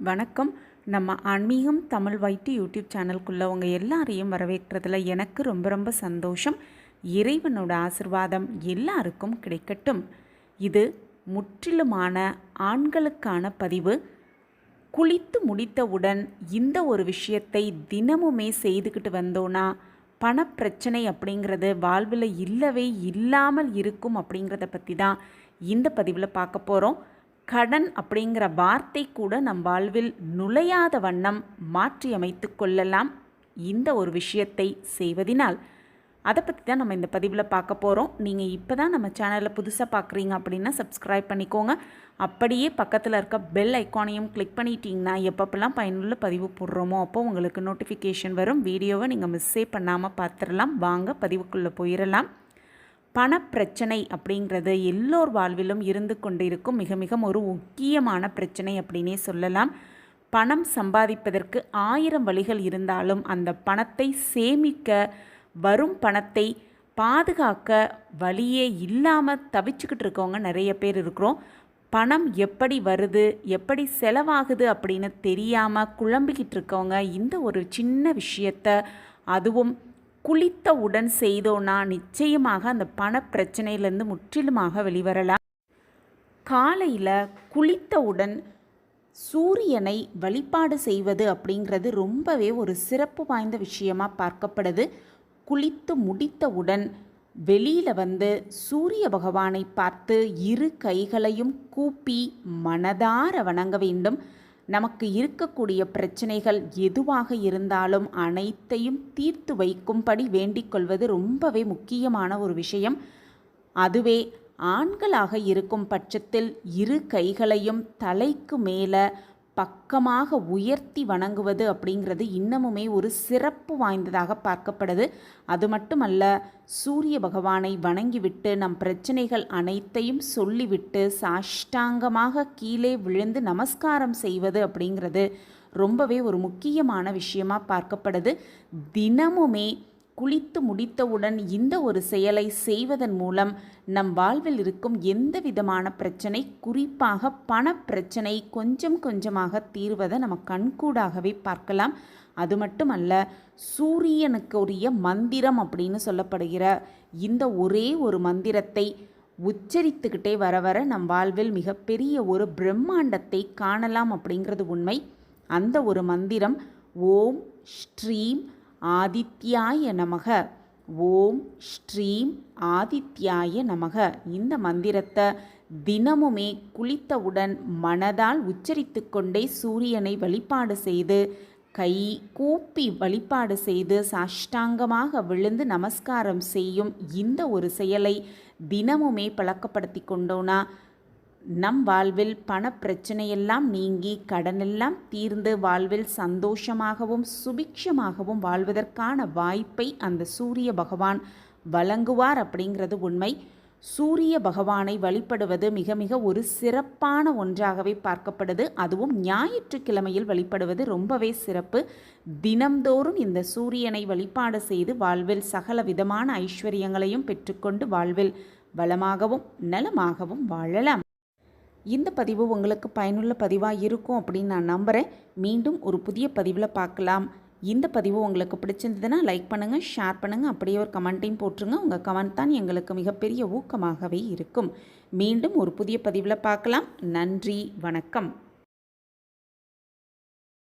வணக்கம். நம்ம ஆன்மீகம் தமிழ் வைட்டு யூடியூப் சேனலுக்குள்ளே உங்கள் எல்லாரையும் வரவேற்கிறதுல எனக்கு ரொம்ப ரொம்ப சந்தோஷம். இறைவனோட ஆசிர்வாதம் எல்லாருக்கும் கிடைக்கட்டும். இது முற்றிலுமான ஆண்களுக்கான பதிவு. குளித்து முடித்தவுடன் இந்த ஒரு விஷயத்தை தினமுமே செய்துக்கிட்டு வந்தோன்னா பணப்பிரச்சனை அப்படிங்கிறது வாழ்வில் இல்லவே இல்லாமல் இருக்கும் அப்படிங்கிறத பற்றி தான் இந்த பதிவில் பார்க்க போகிறோம் கடன் அப்படிங்கிற வார்த்தை கூட நம் வாழ்வில் நுழையாத வண்ணம் மாற்றியமைத்து கொள்ளலாம். இந்த ஒரு விஷயத்தை செய்வதினால். அதை பற்றி தான் நம்ம இந்த பதிவில் பார்க்க போகிறோம் நீங்கள் இப்போ தான் நம்ம சேனலில் புதுசாக பார்க்குறீங்க அப்படின்னா சப்ஸ்கிரைப் பண்ணிக்கோங்க. அப்படியே பக்கத்தில் இருக்க பெல் ஐக்கானையும் கிளிக் பண்ணிட்டீங்கன்னா எப்பப்பெல்லாம் பயனுள்ள பதிவு போடுறோமோ அப்போ உங்களுக்கு நோட்டிஃபிகேஷன் வரும். வீடியோவை நீங்கள் மிஸ்ஸே பண்ணாமல் பார்த்துடலாம். வாங்க பதிவுக்குள்ளே போயிடலாம். பணப்பிரச்சனை அப்படிங்கிறது எல்லோர் வாழ்விலும் இருந்து கொண்டிருக்கும் மிக மிக ஒரு முக்கியமான பிரச்சனை அப்படின்னே சொல்லலாம். பணம் சம்பாதிப்பதற்கு ஆயிரம் வழிகள் இருந்தாலும் அந்த பணத்தை சேமிக்க வரும் பணத்தை பாதுகாக்க வழியே இல்லாமல் தவிச்சுக்கிட்டு இருக்கவங்க நிறைய பேர் இருக்கிறோம். பணம் எப்படி வருது எப்படி செலவாகுது அப்படின்னு தெரியாமல் குழம்பிக்கிட்டு இருக்கவங்க இந்த ஒரு சின்ன விஷயத்த அதுவும் குளித்தவுடன் செய்தோன்னா நிச்சயமாக அந்த பண பிரச்சனையிலேருந்து முற்றிலுமாக வெளிவரலாம். காலையில் குளித்தவுடன் சூரியனை வழிபாடு செய்வது அப்படிங்கிறது ரொம்பவே ஒரு சிறப்பு வாய்ந்த விஷயமாக பார்க்கப்படுது. குளித்து முடித்தவுடன் வெளியில் வந்து சூரிய பகவானை பார்த்து இரு கைகளையும் கூப்பி மனதார வணங்க வேண்டும். நமக்கு இருக்கக்கூடிய பிரச்சனைகள் எதுவாக இருந்தாலும் அனைத்தையும் தீர்த்து வைக்கும்படி வேண்டிக் கொள்வது ரொம்பவே முக்கியமான ஒரு விஷயம். அதுவே ஆண்களாக இருக்கும் பட்சத்தில் இரு கைகளையும் தலைக்கு மேலே பக்கமாக உயர்த்தி வணங்குவது அப்படிங்கிறது இன்னமுமே ஒரு சிறப்பு வாய்ந்ததாக பார்க்கப்படுது. அது மட்டுமல்ல சூரிய பகவானை வணங்கிவிட்டு நம் பிரச்சனைகள் அனைத்தையும் சொல்லிவிட்டு சாஷ்டாங்கமாக கீழே விழுந்து நமஸ்காரம் செய்வது அப்படிங்கிறது ரொம்பவே ஒரு முக்கியமான விஷயமாக பார்க்கப்படுது. தினமுமே குளித்து முடித்தவுடன் இந்த ஒரு செயலை செய்வதன் மூலம் நம் வாழ்வில் இருக்கும் எந்த விதமான பிரச்சனை குறிப்பாக பண பிரச்சனை கொஞ்சம் கொஞ்சமாக தீர்வதை நம்ம கண்கூடாகவே பார்க்கலாம். அது மட்டுமல்ல சூரியனுக்கு உரிய மந்திரம் அப்படின்னு சொல்லப்படுகிற இந்த ஒரே ஒரு மந்திரத்தை உச்சரித்துக்கிட்டே வர வர நம் வாழ்வில் மிகப்பெரிய ஒரு பிரம்மாண்டத்தை காணலாம் அப்படிங்கிறது உண்மை. அந்த ஒரு மந்திரம் ஓம் ஸ்ரீம் ஆதித்யாய நமக. ஓம் ஸ்ரீம் ஆதித்யாய நமக. இந்த மந்திரத்தை தினமுமே குளித்தவுடன் மனதால் உச்சரித்து கொண்டே சூரியனை வழிபாடு செய்து கை கூப்பி வழிபாடு செய்து சாஷ்டாங்கமாக விழுந்து நமஸ்காரம் செய்யும் இந்த ஒரு செயலை தினமுமே பழக்கப்படுத்தி கொண்டோன்னா நம் வாழ்வில் பண பிரச்சனையெல்லாம் நீங்கி கடனெல்லாம் தீர்ந்து வாழ்வில் சந்தோஷமாகவும் சுபிக்ஷமாகவும் வாழ்வதற்கான வாய்ப்பை அந்த சூரிய பகவான் வழங்குவார் அப்படிங்கிறது உண்மை. சூரிய பகவானை வழிபடுவது மிக மிக ஒரு சிறப்பான ஒன்றாகவே பார்க்கப்படுது. அதுவும் ஞாயிற்றுக்கிழமையில் வழிபடுவது ரொம்பவே சிறப்பு. தினம்தோறும் இந்த சூரியனை வழிபாடு செய்து வாழ்வில் சகல விதமான ஐஸ்வர்யங்களையும் பெற்றுக்கொண்டு வாழ்வில் வளமாகவும் நலமாகவும் வாழலாம். இந்த பதிவு உங்களுக்கு பயனுள்ள பதிவாக இருக்கும் அப்படின்னு நான் நம்புகிறேன் மீண்டும் ஒரு புதிய பதிவில் பார்க்கலாம். இந்த பதிவு உங்களுக்கு பிடிச்சிருந்ததுன்னா லைக் பண்ணுங்கள் ஷேர் பண்ணுங்கள் அப்படியே ஒரு கமெண்ட்டையும் போட்டுருங்க. உங்கள் கமெண்ட் தான் எங்களுக்கு மிகப்பெரிய ஊக்கமாகவே இருக்கும். மீண்டும் ஒரு புதிய பதிவில் பார்க்கலாம். நன்றி வணக்கம்.